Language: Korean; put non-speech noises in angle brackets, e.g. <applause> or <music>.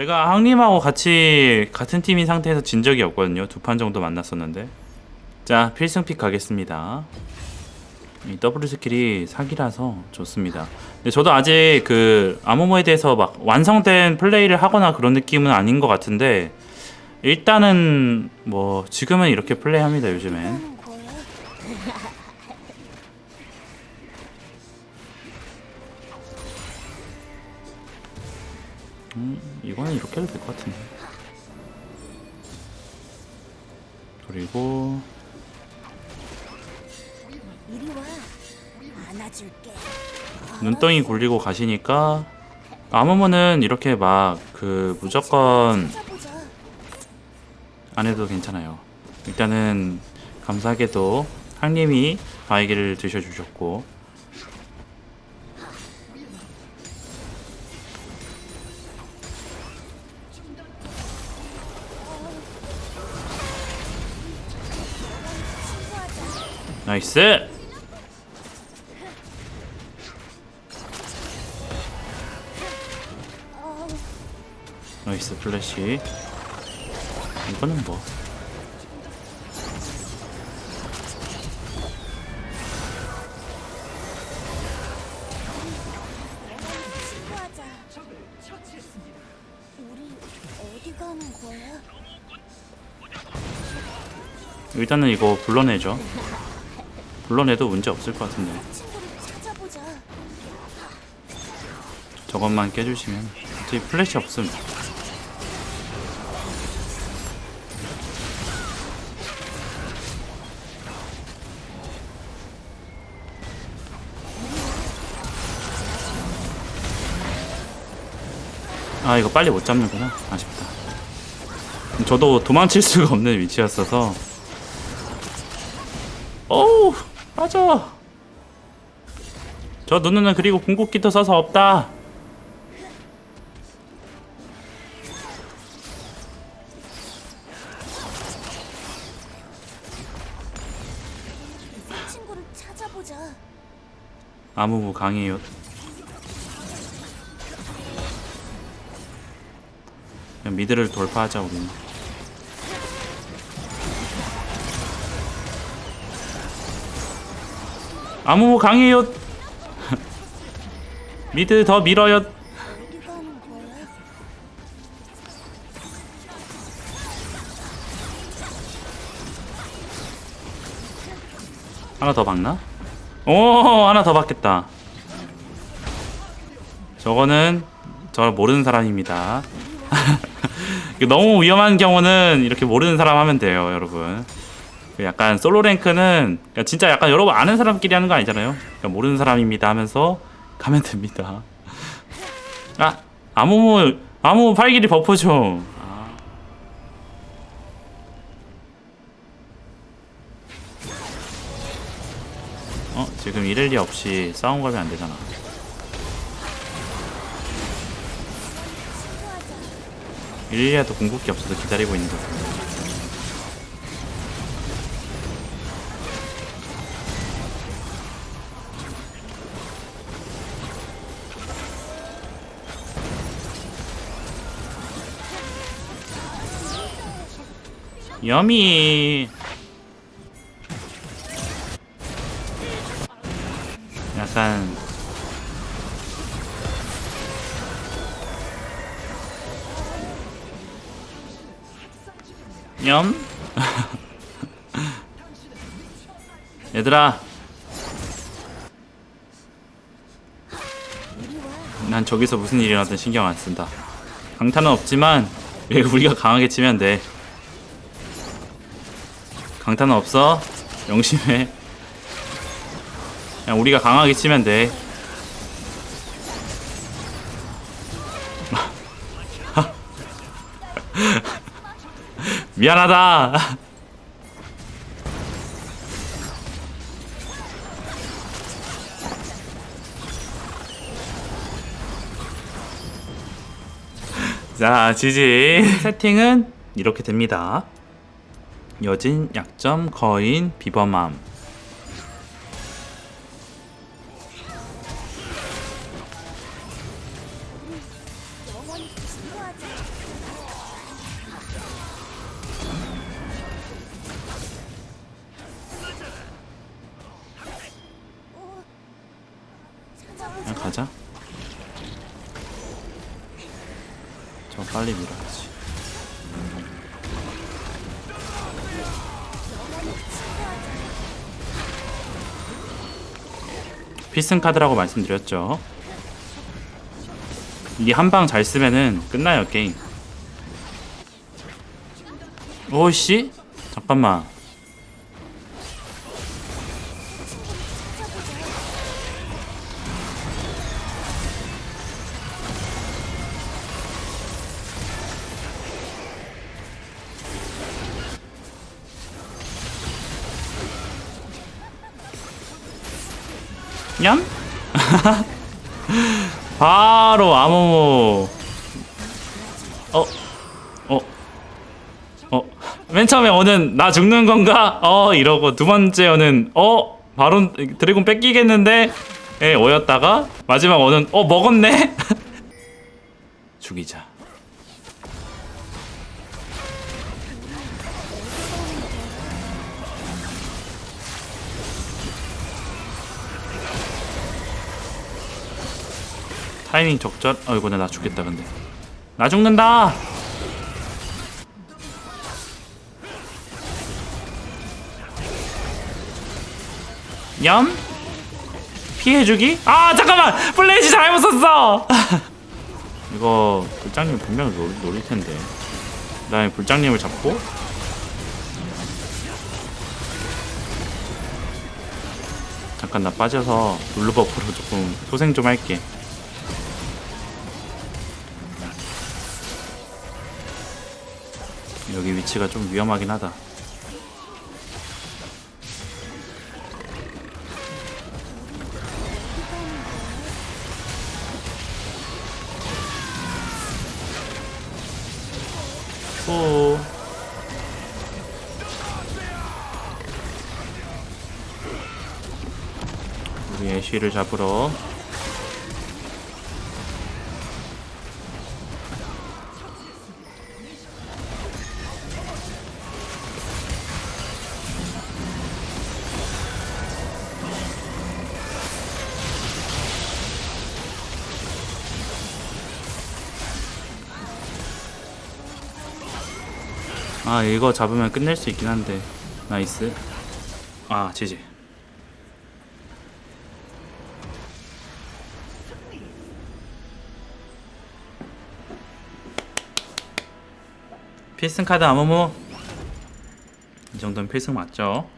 제가 항님하고 같이 같은 팀인 상태에서 진 적이 없거든요. 두 판 정도 만났었는데. 자, 필승픽 가겠습니다. 이 W 스킬이 사기라서 좋습니다. 근데 저도 아직 그 아모모에 대해서 막 완성된 플레이를 하거나 그런 느낌은 아닌 것 같은데 일단은 뭐 지금은 이렇게 플레이합니다. 요즘엔. 거야? 이거는 이렇게 해도 될 것 같은데. 그리고. 눈덩이 굴리고 가시니까 아모모는 이렇게 막 그 무조건. 안 해도 괜찮아요. 일단은 감사하게도 항님이 바이기를 드셔주셨고 나이스 나이스 플래시 이거는 뭐? 일단은 이거 불러내죠. 불러내도 문제 없을 것 같은데. 저것만 깨주시면 어차피 플래시 없음. 아 이거 빨리 못 잡는구나. 아쉽다. 저도 도망칠 수가 없는 위치였어서. 어우 빠져 저 누누는 그리고 궁극기도 써서 없다 새 친구를 찾아보자. 아무무 강해요. 그냥 미드를 돌파하자 우리는. 아무무 강해요. <laughs> 미드 더 밀어요. 하나 더 박나? 오 하나 더 박겠다. 저거는 저 모르는 사람입니다. <laughs> 너무 위험한 경우는 이렇게 모르는 사람 하면 돼요, 여러분. 그 약간 솔로 랭크는 그러니까 진짜 약간 여러분 아는 사람끼리 하는 거 아니잖아요. 그러니까 모르는 사람입니다 하면서 가면 됩니다. 아 아무무 아무 팔길이 버프 좀. 아. 어 지금 이렐리 없이 싸움 가면 안 되잖아. 이렐리아도 궁극기 없어서 기다리고 있는 거야. 여미. 약간 염 <laughs> 얘들아. 난 저기서 무슨 일이 나든 신경 안 쓴다. 강타는 없지만 왜 우리가 강하게 치면 돼 강타는 없어? 명심해. 그냥 우리가 강하게 치면 돼. <laughs> 미안하다. <laughs> 자 지지. 세팅은? 이렇게 됩니다 여진, 약점, 거인, 비범함. 아, 가자. 저 빨리 밀어야지. 필승 카드라고 말씀드렸죠. 이게 한 방 잘 쓰면은 끝나요 게임. 오씨 잠깐만. 냠? <laughs> 바로 아모모. 어, 어, 어. 맨 처음에 오는 나 죽는 건가? 어 이러고 두 번째 오는 어 바로 드래곤 뺏기겠는데? 에 오였다가 마지막 오는 어 먹었네? <laughs> 죽이자. 타이밍 적절. 어이구 나 죽겠다 근데. 나 죽는다. 염 피해주기? 아 잠깐만 플래시 잘못 썼어. <laughs> 이거 불장님 분명 노, 노릴 텐데. 그 다음에 불장님을 잡고 잠깐 나 빠져서 블루 버프로 조금 소생 좀 할게. 여기 위치가 좀 위험하긴 하다. 오. 우리 애쉬를 잡으러 아 이거 잡으면 끝낼 수 있긴 한데. 나이스. 아 지지. 필승 카드 아무무? 이 정도면 필승 맞죠